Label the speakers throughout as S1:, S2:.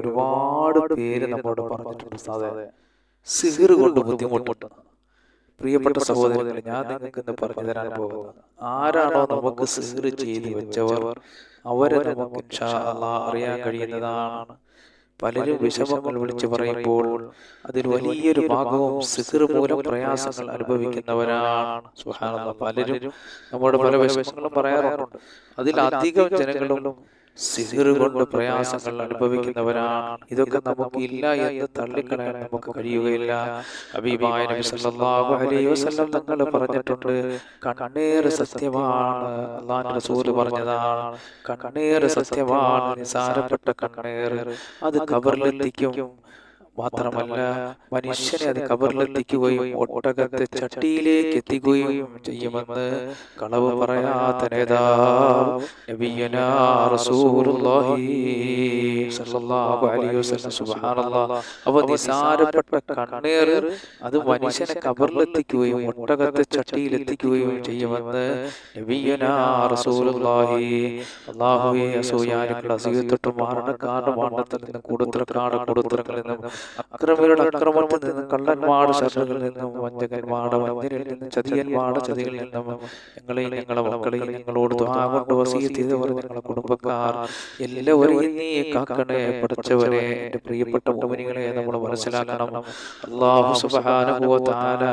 S1: ഒരുപാട് പേര് നമ്മോട് പറഞ്ഞിട്ടുണ്ട് സാധേ സിഹിർ കൊണ്ട് ബുദ്ധിമുട്ടുണ്ട് പ്രിയപ്പെട്ട സഹോദരങ്ങളെ ഞാൻ നിങ്ങൾക്ക് ഇന്ന് പറഞ്ഞു തരാൻ പോകുന്നത്. ആരാണോ നമുക്ക് സിഹിർ ചെയ്ത് വെച്ചവർ അവരെ നമുക്ക് അറിയാൻ കഴിയുന്നതാണ്. പലരും വിഷമങ്ങൾ വിളിച്ചു പറയുമ്പോൾ അതിൽ വലിയൊരു ഭാഗവും സിഹിർ മൂലം പ്രയാസങ്ങൾ അനുഭവിക്കുന്നവരാണ്. സുഹാന പലരും നമ്മുടെ പല വിഷമങ്ങളും പറയാറുണ്ട്. അതിൽ അധികം ജനങ്ങളും സിഹിർ കൊണ്ട് പ്രയാസങ്ങൾ അനുഭവിക്കുന്നവരാണ്. ഇതൊക്കെ നമുക്ക് ഇല്ല എന്ന് തള്ളിക്കളയാൻ നമുക്ക് കഴിയുകയില്ല. അഭിമാനം നബി സല്ലല്ലാഹു അലൈഹി വസല്ലം തങ്ങൾ പറഞ്ഞിട്ടുണ്ട് കണ്ണേറ് സത്യമാണ് അള്ളാഹു റസൂൽ പറഞ്ഞതാണ്. കണ്ണേറ് സത്യമാണ് നിസാരപ്പെട്ട കണ്ണേറ് അത് കബറിലെത്തിക്കും. മാത്രമല്ല മനുഷ്യനെ അത് കബറിലെത്തിക്കുകയും ഒട്ടകത്തെ ചട്ടിയിലേക്ക് എത്തിക്കുകയും ചെയ്യുമെന്ന് കളവ് പറയാത്ത അവ നിസാരപ്പെട്ട കണ്ണേർ അത് മനുഷ്യനെ കബറിലെത്തിക്കുകയും ഒട്ടകത്തെ ചട്ടിയിലെത്തിക്കുകയും ചെയ്യുമെന്ന് അല്ലാഹുവേ അസൂയാനികൾ അസൂയത്തൊട്ട് മാരണക്കാരുടെ മണ്ണത്തിൽ നിന്ന് കൂടുതൽ കാണ നിന്നും അക്രമരുടെ അക്രമത്തിൽ നിന്നും കള്ളന്മാരുടെ ശത്രുക്കളിൽ നിന്നും വഞ്ചകന്മാരുടെ വഞ്ചനയിൽ നിന്നും ചതിയന്മാരുടെ ചതികളിൽ നിന്നും ഞങ്ങളെയും ഞങ്ങളെ മക്കളെയും ഞങ്ങളോട് കൊണ്ട് വസീയത്ത് ചെയ്തവർ ഞങ്ങളെ കുടുംബക്കാർ എല്ലാവരെയും നീ കാക്കണേ പഠിച്ചവരെ എന്റെ പ്രിയപ്പെട്ട മോമിനികളെ നമ്മൾ മനസ്സിലാക്കണം. അള്ളാഹു തആല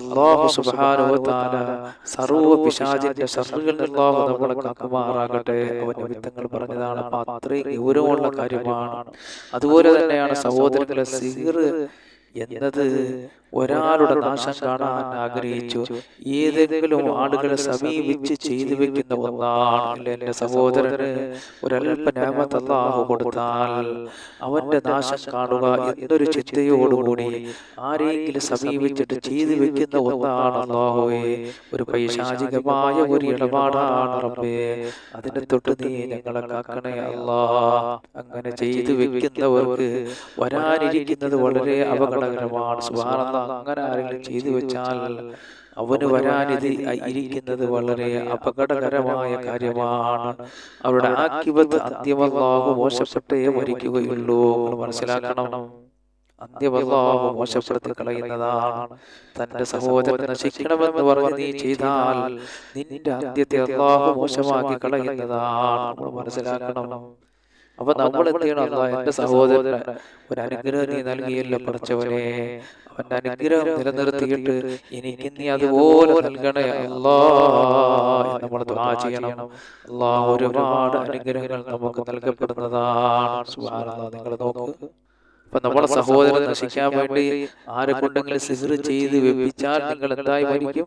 S1: അള്ളാഹു സുബ്ഹാനഹു വ തആല സർവ പിശാചിന്റെ ശത്രുക്കളിൽ അള്ളാഹു നമ്മളെ കാക്കുമാറാകട്ടെ അവൻ വിത്തങ്ങൾ പറഞ്ഞതാണ്. അത്രയും ഗൗരവമുള്ള കാര്യമാണ്. അതുപോലെ തന്നെയാണ് സഹോദരങ്ങളെ സിഹിർ എന്നത് ഒരാളുടെ നാശം കാണാൻ ആഗ്രഹിച്ചു. ഏതെങ്കിലും ആളുകളെ സമീപിച്ച് ചെയ്തു വെക്കുന്ന ഒന്നാണ് എന്റെ സഹോദരന്. ഒരൽപ്പ നാമത്ത് കൊടുത്താൽ അവന്റെ നാശം കാണുക എന്നൊരു ചിന്തയോടുകൂടി ആരെങ്കിലും സമീപിച്ചിട്ട് ചെയ്തു വെക്കുന്ന ഒന്നാണ് ഒരു പൈശാചികമായ ഒരു ഇടപാടാണ് റബ്ബേ. അതിനെ തൊട്ട് നീ ഞങ്ങളെ കാക്കണേ അല്ലാ അങ്ങനെ ചെയ്തു വെക്കുന്നവർക്ക് വരാനിരിക്കുന്നത് വളരെ അപകടകരമാണ്. സുബാനന്ദ അങ്ങനെ ആരെങ്കിലും ചെയ്തു വെച്ചാൽ അവന് വരാനിത് ഇരിക്കുന്നത് വളരെ അപകടകരമായ കാര്യമാണ്. അവരുടെ ആക്കിപത്ത് അന്ത്യമല്ലാഹു മോശപ്പെട്ടേ മരിക്കുകയുള്ളൂ. മനസ്സിലാക്കണം അന്ത്യമല്ലാഹു മോശപ്പെടുത്തി കളയുന്നതാണ്. തന്റെ സഹോദരൻ നശിക്കണമെന്ന് പറഞ്ഞ് നീ ചെയ്താൽ നിന്റെ അന്ത്യത്തെ അള്ളാഹു മോശമാക്കി കളയുന്നതാണ്. മനസ്സിലാക്കണം. അപ്പൊ നമ്മൾ എന്ത് ചെയ്യണം? അല്ല എന്റെ സഹോദരൻ ഒരു അനുഗ്രഹം നീ നൽകിയല്ലോ പഠിച്ചവനെ. അവന്റെ അനുഗ്രഹം നിലനിർത്തിയിട്ട് എനിക്ക് നീ അതുപോലെ നൽകണേ. അല്ലാ നമ്മൾ ദ്വാ ചെയ്യണം. അല്ലാ ഒരുപാട് അനുഗ്രഹങ്ങൾ നമുക്ക് നൽകപ്പെടുന്നതാണ്. നിങ്ങൾ നോക്ക്. അപ്പൊ നമ്മുടെ സഹോദരൻ നശിക്കാൻ വേണ്ടി ആരെ കൊണ്ടെങ്കിലും സിഹർ ചെയ്ത് വെപ്പിച്ചാൽ നിങ്ങൾ എന്തായി മരിക്കും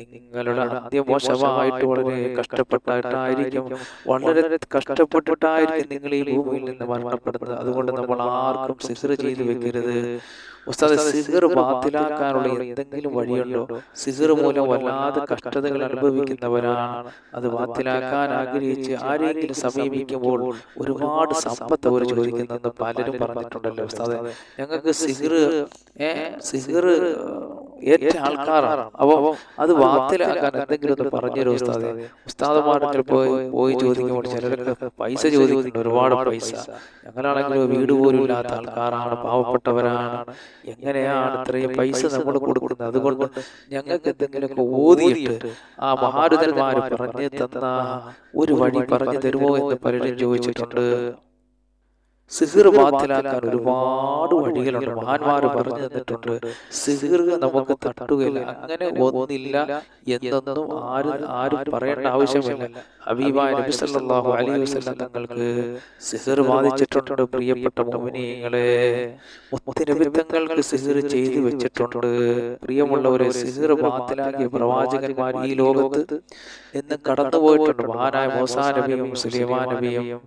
S1: നിങ്ങളുടെ ആദ്യ മോശമായിട്ട് വളരെ കഷ്ടപ്പെട്ടായിട്ടായിരിക്കും വളരെ കഷ്ടപ്പെട്ടിട്ടായിരിക്കും നിങ്ങൾ ഈ ഭൂമിയിൽ നിന്ന് മരണപ്പെടുന്നത്. അതുകൊണ്ട് നമ്മൾ ആർക്കും സിഹർ ചെയ്ത് വെക്കരുത്. ഉസ്താദ് സിഹർ ബാത്തിലാക്കാനുള്ള എന്തെങ്കിലും വഴിയുണ്ടോ? സിഹർ മൂലം വല്ലാതെ കഷ്ടതകൾ അനുഭവിക്കുന്നവരാണ്. അത് ബാത്തിലാക്കാൻ ആഗ്രഹിച്ച് ആരെങ്കിലും സമീപിക്കുമ്പോൾ ഒരുപാട് സമ്പത്ത് അവർ ചോദിക്കുന്നെന്ന് പലരും പറഞ്ഞിട്ടുണ്ടല്ലോ ഉസ്താദ്. ഞങ്ങൾക്ക് സിഹർ ഏ സിഹർ ഏറ്റ ആൾക്കാരാണ്. അപ്പോൾ അത് വാർത്തയിലാക്കാൻ എന്തെങ്കിലും ഒന്ന് പറഞ്ഞു ഉസ്താദ് ഉസ്താദമാരെങ്കിൽ പോയി പോയി ചോദിക്കുമ്പോൾ ചിലരൊക്കെ പൈസ ചോദിക്കുന്നുണ്ട് ഒരുപാട് പൈസ. ഞങ്ങളാണെങ്കിൽ വീട് പോലും ഇല്ലാത്ത ആൾക്കാരാണ് പാവപ്പെട്ടവരാണ്. എങ്ങനെയാണ് ഇത്രയും പൈസ നമ്മൾ കൊടുക്കുന്നത്? അതുകൊണ്ട് ഞങ്ങൾക്ക് എന്തെങ്കിലുമൊക്കെ ഓതിയിട്ട് ആ മഹാരുതന്മാര് പറഞ്ഞു തന്ന ഒരു വഴി പറഞ്ഞു തരുമോ എന്ന് പലരും ചോദിച്ചിട്ടുണ്ട്. സിഹിർ ബാത്തിലാക്കാൻ ഒരുപാട് വഴികളുണ്ട്. മഹാന്മാർ പറഞ്ഞു തന്നിട്ടുണ്ട്. സിഹിർ നമുക്ക് തട്ടുകയില്ല. അങ്ങനെ ഒന്നില്ല. എന്തെന്നും ആരും ആരും പറയേണ്ട ആവശ്യമില്ല. അബീബായ നബി സല്ലല്ലാഹു അലൈഹി വസല്ലം തങ്ങൾക്ക് സിഹിർ ബാധിച്ചിട്ടുണ്ട് പ്രിയപ്പെട്ട മോമിനിയങ്ങളെ മുത്തനബി സിഹിർ ചെയ്തു വെച്ചിട്ടുണ്ട്. പ്രിയമുള്ളവരെ സിഹിർ ബാത്തിലാക്കിയ പ്രവാചകന്മാർ ഈ ലോകത്ത് എന്ന് കടന്നുപോയിട്ടുണ്ട്. മഹാനായ മോസാ നബിയും സുലൈമാൻ നബിയും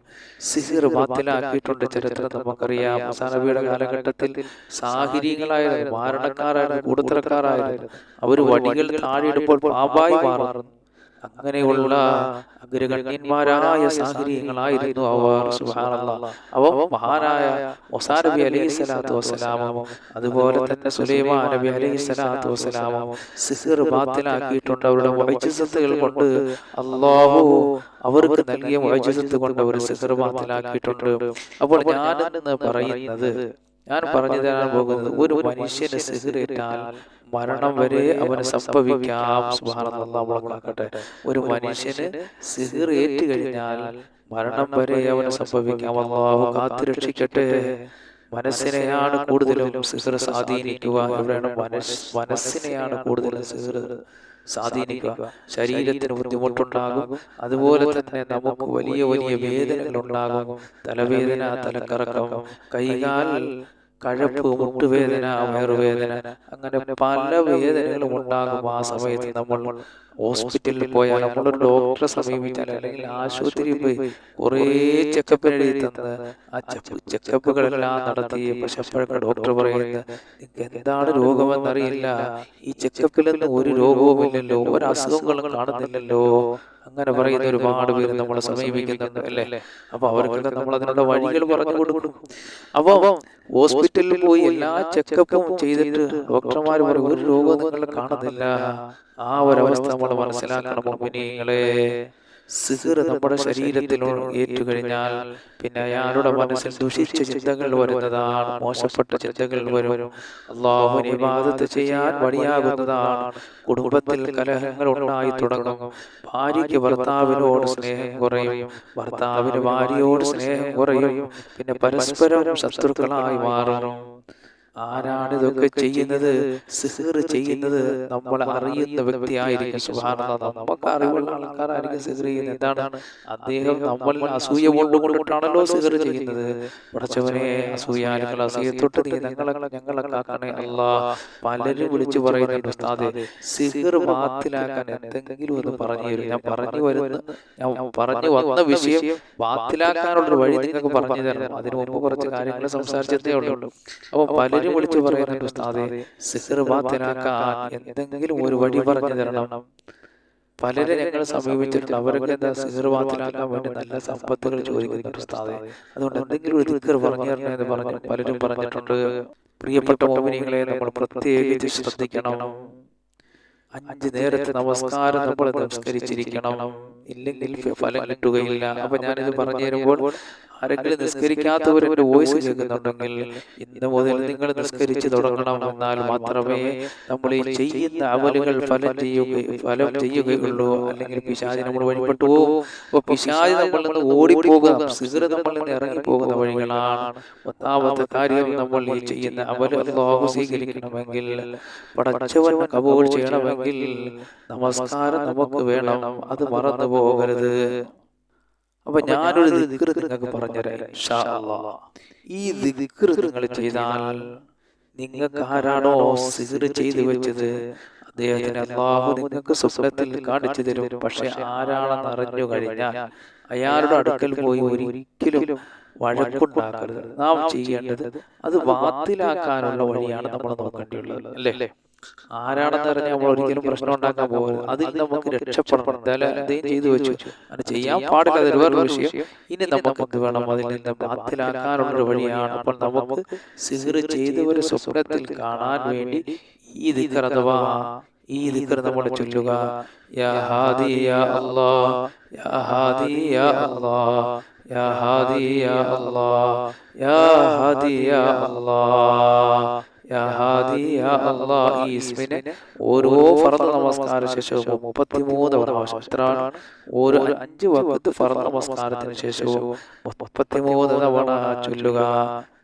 S1: സിഹിർ ബാത്തിലാക്കിയിട്ടുണ്ട്. ചരിത്രം നമുക്കറിയാം. മുസാനബിയുടെ കാലഘട്ടത്തിൽ സാഹിര്യങ്ങളായിരുന്നു മാരണക്കാരായിരുന്നു കൂടുതലക്കാരായാലും അവർ വടികൾ താഴെയിടുമ്പോൾ പാമ്പായി മാറുന്നു. അങ്ങനെയുള്ള അഗ്രഗണ്യന്മാരായ സാഹചര്യങ്ങളായിരുന്നു അവർ അവ മഹാനായ മൊസാനബി അലൈഹി സ്വലാത്തു വസ്സലാമും അതുപോലെ തന്നെ സുലൈമാ നബി അലൈഹി സ്വലാത്തു വസ്സലാമും സിഹിർ ബാത്തിലാക്കിയിട്ടുണ്ട്. അവരുടെ വൈചിസത്തുകൾ കൊണ്ട് അള്ളാഹു അവർക്ക് നൽകിയ വൈചിസത്ത് കൊണ്ട് അവർ സിഹിർ ബാത്തിലാക്കിയിട്ടുണ്ട്. അപ്പോൾ ഞാനെന്ന് പറയുന്നത് ഞാൻ പറഞ്ഞു തരാൻ പോകുന്നത്. ഒരു മനുഷ്യനെ സിഹിറേറ്റാൽ മരണം വരെ അവന് സംഭവിക്കാം. സുബാനത്തെ ഒരു മനുഷ്യന് സിഗരേറ്റ് കഴിഞ്ഞാൽ മരണം വരെ അവന് സംഭവിക്കാം. അള്ളാഹു കാത്തുരക്ഷിക്കട്ടെ. മനസ്സിനെയാണ് കൂടുതലും സിഹിർ സ്വാധീനിക്കുക. എവിടെയാണ് മനസ് മനസ്സിനെയാണ് കൂടുതലും സിഹിർ സ്വാധീനിക്കുക. ശരീരത്തിന് ബുദ്ധിമുട്ടുണ്ടാകും. അതുപോലെ തന്നെ നമുക്ക് വലിയ വലിയ വേദനകൾ ഉണ്ടാകും തലവേദന തലക്കറക്കം കൈകാൽ കഴപ്പ് മുട്ടുവേദന വയറുവേദന അങ്ങനെ പല വേദനകളും ഉണ്ടാകും ആ സമയത്ത് നമ്മൾ ഹോസ്പിറ്റലിൽ പോയാൽ നമ്മളൊരു ഡോക്ടറെ സമീപിച്ചാൽ അല്ലെങ്കിൽ ആശുപത്രിയിൽ പോയി കുറേ ചെക്കപ്പ് എഴുതി തന്ന് ആ ചെക്കപ്പുകളെല്ലാം നടത്തി പക്ഷെ അപ്പോഴൊക്കെ ഡോക്ടർ പറയുന്നത് നിങ്ങൾക്ക് എന്താണ് രോഗമെന്നറിയില്ല. ഈ ചെക്കപ്പിൽ നിന്ന് ഒരു രോഗവുമില്ലല്ലോ. ഒരു അസുഖങ്ങളും കാണുന്നില്ലല്ലോ. അങ്ങനെ പറയുന്ന ഒരുപാട് പേര് നമ്മളെ സമീപിക്കുന്നുണ്ട് അല്ലേ? അപ്പൊ അവർക്കൊക്കെ നമ്മൾ അതിനുള്ള വഴികൾ പറഞ്ഞു കൊടുക്കും. അപ്പൊ ഹോസ്പിറ്റലിൽ പോയി എല്ലാ ചെക്കപ്പും ചെയ്തിട്ട് ഡോക്ടർമാർ പറയും ഒരു രോഗം നിങ്ങൾ കാണുന്നില്ല. ആ ഒരവസ്ഥ നമ്മൾ മനസ്സിലാക്കണം മുമ്പിനിങ്ങളെ. സിഹിർ നമ്മുടെ ശരീരത്തിൽ ഏറ്റുകഴിഞ്ഞാൽ പിന്നെ അയാളുടെ മനസ്സിൽ ദുഷിച്ച ചിന്തകൾ വരുന്നതാണ് മോശപ്പെട്ട ചിന്തകൾ വരും. അള്ളാഹുവിനെ ഇബാദത്ത് ചെയ്യാൻ വഴിയാകുന്നതാണ്. കുടുംബത്തിൽ കലഹങ്ങൾ ഉണ്ടായി തുടങ്ങും. ഭാര്യയ്ക്ക് ഭർത്താവിനോട് സ്നേഹം കുറയും. ഭർത്താവിന് ഭാര്യയോട് സ്നേഹം കുറയും. പിന്നെ പരസ്പരം ശത്രുക്കളായി മാറും. ആരാണ് ഇതൊക്കെ ചെയ്യുന്നത്? സിഹർ ചെയ്യുന്നത് നമ്മൾ അറിയുന്ന വ്യക്തിയായിരിക്കും. സുഹാർന്ന നമുക്ക് അറിവുള്ള ആൾക്കാരായിരിക്കും സിഹർ ചെയ്യുന്നത്. എന്താണ്? അദ്ദേഹം നമ്മൾ അസൂയ കൊണ്ടുകൊണ്ടിട്ടാണല്ലോ സിഹർ ചെയ്യുന്നത്. പഠിച്ചവനെ അസൂയാലുകൾ അസൂയത്തൊട്ട് നീ ഞങ്ങളെ ഞങ്ങളെ കാക്കണേ അല്ല പലരും വിളിച്ചു പറയുന്നുണ്ട് ഉസ്താദ് സിഹർ ബാത്തിലാക്കാൻ എന്തെങ്കിലും ഒന്ന് പറഞ്ഞു തരും ഞാൻ പറഞ്ഞു വരുന്ന ഞാൻ പറഞ്ഞു വന്ന വിഷയം ബാത്തിലാക്കാനുള്ള വഴി നിങ്ങൾക്ക് പറഞ്ഞു തരണം അതിനു മുമ്പ് കുറച്ച് കാര്യങ്ങൾ സംസാരിച്ചതേ ഉള്ളൂ. അപ്പോൾ പലരും പലരും വിളിച്ചു പറയുന്നുണ്ട് ഉസ്താദെ സിഹർ ബാത്തിലാക്കാൻ എന്തെങ്കിലും ഒരു വഴി പറഞ്ഞു തരണം. പലരെ ഞങ്ങൾ സമീപിച്ചിട്ടുണ്ട്. അവരൊക്കെ എന്താ സിഹർ ബാത്തിലാക്കാൻ വേണ്ടി നല്ല സമ്പത്തുകൾ ചോദിക്കുന്നുണ്ട് ഉസ്താദെ അതുകൊണ്ട് എന്തെങ്കിലും ഒരു ദിക്കർ പറഞ്ഞു തരണം എന്ന് പറഞ്ഞു പലരും പറഞ്ഞിട്ടുണ്ട്. പ്രിയപ്പെട്ട മോമിനികളെ നമ്മൾ പ്രത്യേകിച്ച് ശ്രദ്ധിക്കണം. അഞ്ച് നേരത്തെ നമസ്കാരം നമ്മൾ നമസ്കരിച്ചിരിക്കണം ഇല്ലെങ്കിൽ ഫലം കിട്ടുകയില്ല. അപ്പൊ ഞാനിത് പറഞ്ഞു തരുമ്പോൾ ആരെങ്കിലും നിസ്കരിക്കാത്തവരുടെ വോയിസ് കേൾക്കുന്നുണ്ടെങ്കിൽ ഇന്ന് മുതൽ നിങ്ങൾ നിസ്കരിച്ചു തുടങ്ങണം. എന്നാൽ മാത്രമേ നമ്മൾ ഈ ചെയ്യുന്ന അവലുകൾ ഫലം ചെയ്യുക ഫലം ചെയ്യുകയുള്ളൂ. അല്ലെങ്കിൽ പിശാജി നമ്മൾ വഴിപ്പെട്ടു പോകും. അപ്പൊ പിശാജി നമ്മൾ നിന്ന് ഓടിപ്പോകുക. സിഗർ നമ്മൾ ഇറങ്ങിപ്പോകുന്ന വഴികളാണ്. ഒന്നാമത്തെ കാര്യം നമ്മൾ ഈ ചെയ്യുന്ന അവലുകൾ സ്വീകരിക്കണമെങ്കിൽ പടച്ചവൻ കബൂൾ ചെയ്യണമെങ്കിൽ നമസ്കാരം നമുക്ക് വേണം. അത് മറന്നു പോകരുത്. അപ്പൊ ഞാനൊരു ദിക്ർ നിങ്ങൾക്ക് പറഞ്ഞുതരാം. ഈ ദിക്ർ നിങ്ങൾ ചെയ്താൽ നിങ്ങൾക്ക് ആരാണോ സിഹിർ ചെയ്തു വെച്ചത്? അദ്ദേഹത്തിന് അള്ളാഹു നിങ്ങൾക്ക് സ്വപ്നത്തിൽ കാണിച്ചു തരും. പക്ഷെ ആരാണെന്ന് അറിഞ്ഞു കഴിഞ്ഞാൽ അയാളുടെ അടുക്കൽ പോയി ഒരിക്കലും വഴക്കുണ്ടാക്കരുത്. നാം ചെയ്യേണ്ടത് അത് വാത്തിലാക്കാനുള്ള വഴിയാണ് നമ്മൾ നോക്കേണ്ടിയുള്ളത് അല്ലേ? ആരാണെന്ന് അറിഞ്ഞാൽ നമ്മൾ ഒരിക്കലും പ്രശ്നം ഉണ്ടാക്കാൻ പോകരുത്. അതിൽ നമുക്ക് രക്ഷപ്പെടണം. എന്തായാലും എന്തെങ്കിലും ചെയ്തു വെച്ചു അത് ചെയ്യാൻ പാടില്ല അതൊരു വേറൊരു വിഷയം. ഇനി നമുക്ക് എന്ത് വേണം അതിൽ നിന്ന് ബാത്തിലാക്കാനുള്ള വഴിയാണ് അപ്പോൾ നമുക്ക് സിഹിർ ഒരു സ്വപ്നത്തിൽ കാണാൻ വേണ്ടി ഈ ദിക്കർ അഥവാ ഈ ദിക്കർ നമ്മൾ ചൊല്ലുക യാ ഹാദി യാ അല്ലാഹ് യാ ഹാദി യാ അല്ലാഹ് യാ ഹാദി യാ അല്ലാഹ് യാ ഹാദി യാ അല്ലാഹ് ഈ ഇസ്മിനെ ഓരോ ഫർദ് നമസ്കാര ശേഷവും മുപ്പത്തിമൂന്ന് പ്രാവശ്യം എത്രയാണ് ഓരോ അഞ്ച് വക്കത്ത് ഫർദ് നമസ്കാരത്തിന് ശേഷവും മുപ്പത്തിമൂന്ന് തവണ ചൊല്ലുക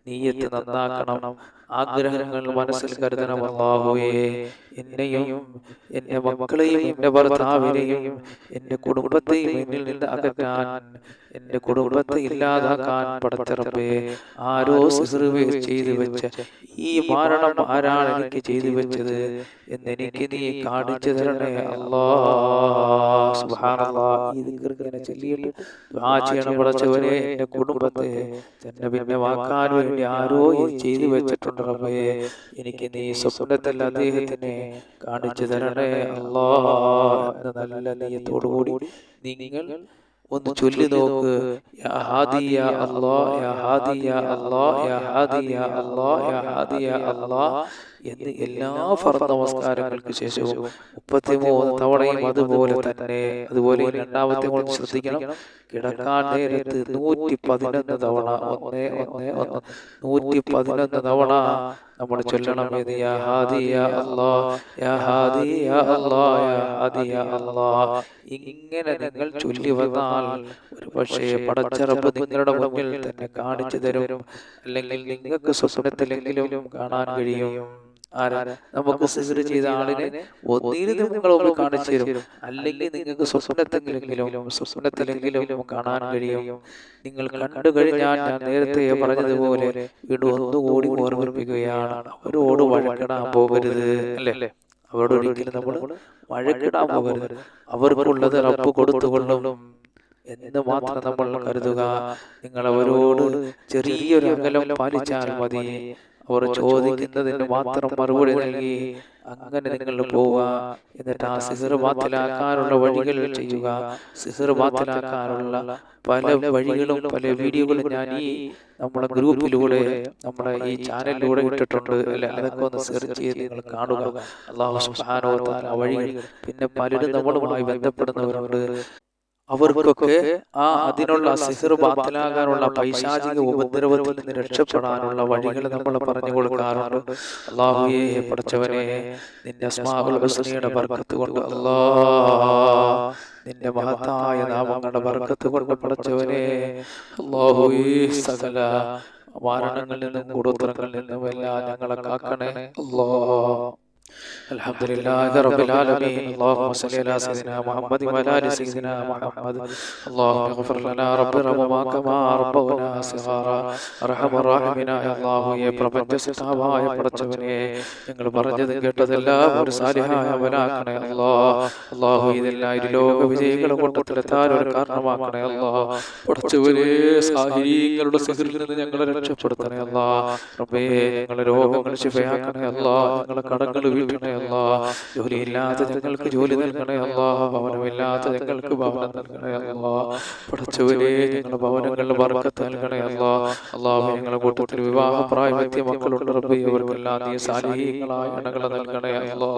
S1: നീയത്ത് നന്നാക്കണം. ആഗ്രഹങ്ങൾ മനസ്സിൽ കരുതണം അള്ളാഹുവേ എന്നെയും എന്റെ മക്കളെയും എന്റെ ഭർത്താവിനെയും എന്റെ കുടുംബത്തെയും എന്നിൽ നിന്ന് അകറ്റാൻ എന്റെ കുടുംബത്തെ ഇല്ലാതാക്കാൻ പടച്ചിറപ്പേ ആരോ സിഹൃവേ ചെയ്തു വെച്ച ഈ മരണം ആരാണ് എനിക്ക് ചെയ്തു വെച്ചത്? എന്ന് എനിക്ക് നീ കാണിച്ചു തരണേ അല്ലാ ചെയ്യണം പടച്ചവനെ എന്റെ കുടുംബത്തെ തന്നെ ഭിന്നമാക്കാൻ വാക്കാൻ വേണ്ടി ആരോ ചെയ്തു വെച്ചിട്ടുണ്ട്. റബ്ബേ എനിക്ക് നീ സ്വപ്നത്തിൽ അദ്ദേഹത്തിനെ കാണിച്ചു തരണേ അല്ലാ എന്ന നല്ല നീയത്തോടുകൂടി നിങ്ങൾ ഒന്ന് ചൊല്ലി നോക്ക്. യാ ഹാദിയ അല്ലാ യാ ഹാദിയ അല്ലാ യാ ഹാദിയ അല്ലാ യാ ഹാദിയ അല്ലാ. എന്ന് എല്ലാ ഫർദ് നമസ്കാരങ്ങൾക്ക് ശേഷവും മുപ്പത്തിമൂന്ന് തവണയും അതുപോലെ തന്നെ അതുപോലെ രണ്ടാമത്തെ കൂടെ ശ്രദ്ധിക്കണം. കിടക്കാൻ നേരത്ത് നൂറ്റി പതിനൊന്ന് തവണ ഒന്ന് ഒന്ന് ഒന്ന് നൂറ്റി പതിനൊന്ന് തവണ നമ്മൾ ചൊല്ലണം ഇത് യാ ഹാദി യാ അല്ലാ യാ ഹാദി യാ അല്ലാ യാ ഹാദി യാ അല്ലാ. ഇങ്ങനെ നിങ്ങൾ ചൊല്ലി വന്നാൽ ഒരു പക്ഷേ പടച്ചറപ്പ് നിങ്ങളുടെ മുന്നിൽ തന്നെ കാണിച്ചു തരും. അല്ലെങ്കിൽ നിങ്ങൾക്ക് സ്വപ്നത്തിലെങ്കിലും കാണാൻ കഴിയും. നമുക്ക് സിഹർ ചെയ്ത ആളിനെ ഒന്നിലും കാണിച്ചു തരും. അല്ലെങ്കിൽ നിങ്ങൾക്ക് സ്വപ്നത്തെങ്കിലെങ്കിലും സ്വപ്നത്തിലെങ്കിലും കാണാൻ കഴിയും. നിങ്ങൾ കണ്ടു കഴിഞ്ഞാൽ ഞാൻ നേരത്തെ പറഞ്ഞതുപോലെ വീണ്ടും ഒന്നുകൂടി ഓർമ്മിപ്പിക്കുകയാണ്. അവരോട് വഴക്കിടാൻ പോകരുത്. അല്ലേ? അവരോട് ഒരിക്കലും നമ്മൾ വഴക്കിടാൻ പോകരുത്. അവർക്കുള്ളത് റബ്ബ് കൊടുത്തുകൊള്ളും എന്ന് മാത്രം നമ്മൾ കരുതുക. നിങ്ങൾ അവരോട് ചെറിയൊരു അകലം പാലിച്ചാൽ മതി. അവർ ചോദിക്കുന്നതിന് മാത്രം മറുപടി നൽകി അങ്ങനെ നിങ്ങൾ പോവുക എന്നിട്ട് ആ സിസർ ബാത്തിലാക്കാനുള്ള വഴികൾ ചെയ്യുക. സിസർ ബാത്തിലാക്കാനുള്ള പല വഴികളും പല വീഡിയോകളും ഞാൻ ഈ നമ്മുടെ ഗ്രൂപ്പിലൂടെ നമ്മുടെ ഈ ചാനലിലൂടെ ഇട്ടിട്ടുണ്ട്. അല്ലെ? അതൊക്കെ ഒന്ന് സെർച്ച് ചെയ്ത് നിങ്ങൾ കാണുക. അള്ളാഹു സുബ്ഹാനഹു വ തആല വഴികൾ. പിന്നെ പലരും നമ്മളുമായി ബന്ധപ്പെടുന്നവരുണ്ട്. അവർക്കൊക്കെ ആ അതിനുള്ള സിഹർ ബാത്തിലാകാനുള്ള പൈശാചിക ഉപദ്രവത്തിൽ നിന്ന് രക്ഷപ്പെടാനുള്ള വഴികൾ നമ്മൾ പറഞ്ഞു കൊടുക്കാറുണ്ട്. അള്ളാഹുയെ പഠിച്ചവനെ നിന്റെ അസ്മാഉൽ ഹുസ്നയുടെ ബർക്കത്ത് കൊണ്ട് അല്ലാ നിന്റെ മഹത്തായ നാമങ്ങളുടെ ബർക്കത്ത് കൊണ്ട് പഠിച്ചവനെ അള്ളാഹുയേ സകല മാരണങ്ങളിൽ നിന്നും കൂടോത്രങ്ങളിൽ നിന്നും എല്ലാം ഞങ്ങളെ കാക്കണേ. അല്ലാ الحمد لله رب العالمين اللهم صل على سيدنا محمد وعلى ال سيدنا محمد اللهم اغفر لنا رب ربما كما ربنا صغارا ارحم الراحمين يا الله يا പ്രപഞ്ച സൃഷ്ടാവായ പടച്ചവനെ ഞങ്ങൾ പറഞ്ഞതും കേട്ടതെല്ലാം ഒരു സാലിഹായ അവനാക്കണേ അല്ലാ അല്ലാഹു ഇതെല്ലാം ഇരു ലോക വിജയികളെ കൊണ്ടെത്താൻ ഒരു കാരണമാക്കണേ അല്ലാ പടച്ചവനെ സാഹിര്യങ്ങളുടെ സിഹിറിൽ നിന്ന് ഞങ്ങളെ രക്ഷപ്പെടുത്തണേ അല്ലാ റബ്ബേ ഞങ്ങളെ രോഗങ്ങൾ ശിഫയാക്കണേ അല്ലാ ഞങ്ങളെ കടങ്ങൾ വീട്ടണേ അല്ലാ ജോലിയില്ലാത്ത ഞങ്ങൾക്ക് ജോലി നൽകണേ അല്ലാ. ഭവനമില്ലാത്ത ഞങ്ങൾക്ക് ഭവനം നൽകണേ അല്ലാ. പടച്ചവരെ ഞങ്ങളുടെ ഭവനങ്ങളുടെ ബർക്കത്ത് നൽകണേ അല്ലാ. അല്ലാഹു ഞങ്ങളുടെ കൂട്ടത്തിൽ വിവാഹ പ്രായമെത്തിയ മക്കളുണ്ട് റബ്ബേ അവർക്കെല്ലാം നീ സാലിഹീങ്ങളായ ഇണകളെ നൽകണേ അല്ലാ.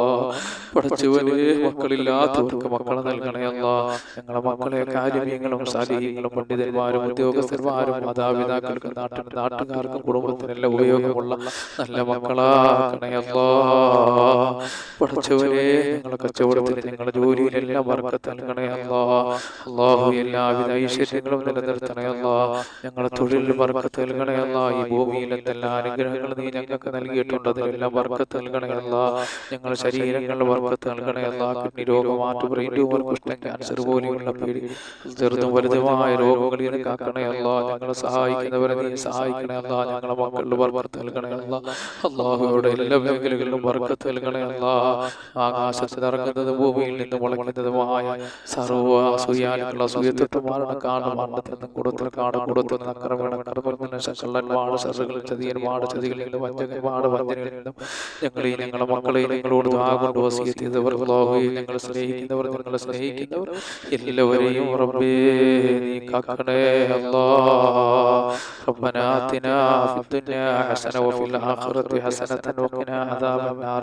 S1: പടച്ചവനെ മക്കളില്ലാത്തവർക്ക് മക്കളെ നൽകണേ അല്ലാ. ഞങ്ങളുടെ മക്കളെ കാര്യങ്ങളും സാലിഹീങ്ങളും പണ്ഡിതന്മാരും ഉദ്യോഗസ്ഥന്മാരും മാതാപിതാക്കൾക്ക് നാട്ടിൽ നാട്ടുകാർക്കും കുടുംബത്തിനെല്ലാം ഉപയോഗമുള്ള നല്ല മക്കളാക്കണേ അല്ലാ പഠിച്ചവരെ ഞങ്ങളുടെ കച്ചവടത്തിൽ ഞങ്ങളുടെ ജോലിയിലെല്ലാം വർക്കത്ത് നൽകണേ അല്ലാ. അള്ളാഹു എല്ലാവിധ ഐശ്വര്യങ്ങളും നിലനിർത്തണേ അല്ലാ. ഞങ്ങളുടെ തൊഴിലിൽ വർക്കത്ത് നൽകണേ അല്ലാ. ഈ ഭൂമിയിൽ എന്തെല്ലാം അനുഗ്രഹങ്ങൾ നീ ഞങ്ങൾക്ക് നൽകിയിട്ടുണ്ട് അതിലെല്ലാം വർക്കത്ത് നൽകണേ അല്ലാ. ഞങ്ങളുടെ ശരീരങ്ങളിൽ വർക്കത്ത് നൽകണേ അല്ലാ. കിഡ്നി രോഗം ആറ്റു ബ്രെയിൻ ട്യൂമർ കുഷ്ഠം ക്യാൻസർ പോലെയുള്ള പേടി ചെറുതും വലുതുമായ രോഗങ്ങളിൽ കാക്കണേ അല്ലാ. ഞങ്ങളെ സഹായിക്കുന്നവരെ നീ സഹായിക്കണേ അല്ലാ. ഞങ്ങളുടെ മക്കളുടെ വർക്കത്ത് നൽകണേ അല്ലാ. അള്ളാഹുയുടെ എല്ലാ മേഖലകളിലും വർക്കത്ത് നൽകണേ അല്ലാ ആകാശത്ത് ഇറങ്ങുന്നത് ഭൂമിയിൽ നിന്ന് മുളയ്ക്കുന്നതുമായ സർവ്വ അസൂയാലുകൾ അസൂയത്വത്തെ മാറണം കാണും മരണത്തിൽ നിന്ന് കൊടുത്തിൽ കാണും കൊടുത്തിൽ നിന്ന് അക്രമണം കർമ്മത്തിന് കള്ളന്മാട് സർറുകൾ ചതിയന്മാട് ചതികളിൽ നിന്ന് വഞ്ചകന്മാട് വഞ്ചനയിൽ നിന്നും ഞങ്ങളെ ഞങ്ങളുടെ മക്കളെ ഞങ്ങളോട് കൊണ്ട് വസിയെത്തിയവർ ലോകയെ ഞങ്ങൾ സ്നേഹിക്കുന്നവർ ഞങ്ങളെ സ്നേഹിക്കുന്നവർ എല്ലാവരെയും റബ്ബേ നീ കാക്കണേ അല്ലാ ربنا آتنا في الدنيا حسنة وفي الآخرة حسنة وقنا عذاب النار